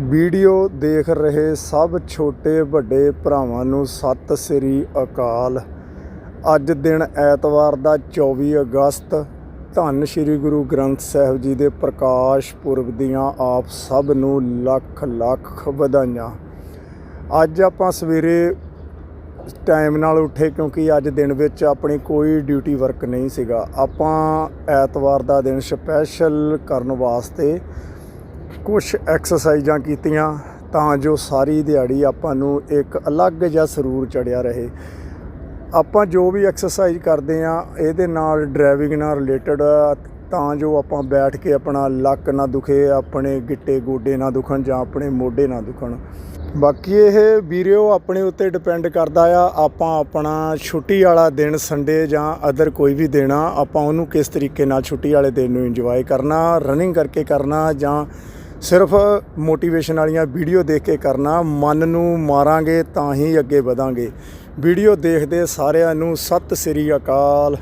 Video ਦੇਖ ਰਹੇ ਸਭ ਛੋਟੇ ਵੱਡੇ ਭਰਾਵਾਂ ਨੂੰ ਸਤਿ ਸ੍ਰੀ ਅਕਾਲ। ਅੱਜ ਦਿਨ ਐਤਵਾਰ ਦਾ 24 ਅਗਸਤ। ਧੰਨ ਸ੍ਰੀ ਗੁਰੂ ਗ੍ਰੰਥ ਸਾਹਿਬ ਜੀ ਦੇ ਪ੍ਰਕਾਸ਼ ਪੁਰਬ ਦੀਆਂ ਆਪ ਸਭ ਨੂੰ ਲੱਖ ਲੱਖ ਵਧਾਈਆਂ। ਅੱਜ ਆਪਾਂ ਸਵੇਰੇ ਟਾਈਮ ਨਾਲ ਉੱਠੇ ਕਿਉਂਕਿ ਅੱਜ ਦਿਨ ਵਿੱਚ ਆਪਣੀ ਕੋਈ ਡਿਊਟੀ ਵਰਕ ਨਹੀਂ ਸੀਗਾ। ਆਪਾਂ ਐਤਵਾਰ ਦਾ ਦਿਨ ਸਪੈਸ਼ਲ ਕਰਨ ਵਾਸਤੇ ਕੁਝ ਐਕਸਰਸਾਈਜ਼ਾਂ ਕੀਤੀਆਂ ਤਾਂ ਜੋ ਸਾਰੀ ਦਿਹਾੜੀ ਆਪਾਂ ਨੂੰ ਇੱਕ ਅਲੱਗ ਜਿਹਾ ਸਰੂਰ ਚੜਿਆ ਰਹੇ। ਆਪਾਂ ਜੋ ਵੀ ਐਕਸਰਸਾਈਜ਼ ਕਰਦੇ ਆ ਇਹਦੇ ਨਾਲ ਡਰਾਈਵਿੰਗ ਨਾਲ ਰਿਲੇਟਡ ਤਾਂ ਜੋ ਆਪਾਂ ਬੈਠ ਕੇ ਆਪਣਾ ਲੱਕ ਨਾ ਦੁਖੇ, ਆਪਣੇ ਗਿੱਟੇ ਗੋਡੇ ਨਾ ਦੁਖਣ ਜਾਂ ਆਪਣੇ ਮੋਢੇ ਨਾ ਦੁਖਣ। ਬਾਕੀ ਇਹ ਵੀਡੀਓ ਆਪਣੇ ਉੱਤੇ ਡਿਪੈਂਡ ਕਰਦਾ ਆ, ਆਪਾਂ ਆਪਣਾ ਛੁੱਟੀ ਵਾਲਾ ਦਿਨ ਸੰਡੇ ਜਾਂ ਅਦਰ ਕੋਈ ਵੀ ਦਿਨ ਆ, ਆਪਾਂ ਉਹਨੂੰ ਕਿਸ ਤਰੀਕੇ ਨਾਲ ਛੁੱਟੀ ਵਾਲੇ ਦਿਨ ਨੂੰ ਇੰਜੋਏ ਕਰਨਾ ਰਨਿੰਗ ਕਰਕੇ ਕਰਨਾ ਜਾਂ ਸਿਰਫ ਮੋਟੀਵੇਸ਼ਨ ਵਾਲੀਆਂ ਵੀਡੀਓ ਦੇਖ ਕੇ ਕਰਨਾ, ਮਨ ਨੂੰ ਮਾਰਾਂਗੇ ਤਾਂ ਹੀ ਅੱਗੇ ਵਧਾਂਗੇ। ਵੀਡੀਓ ਦੇਖਦੇ ਸਾਰਿਆਂ ਨੂੰ ਸਤਿ ਸ੍ਰੀ ਅਕਾਲ।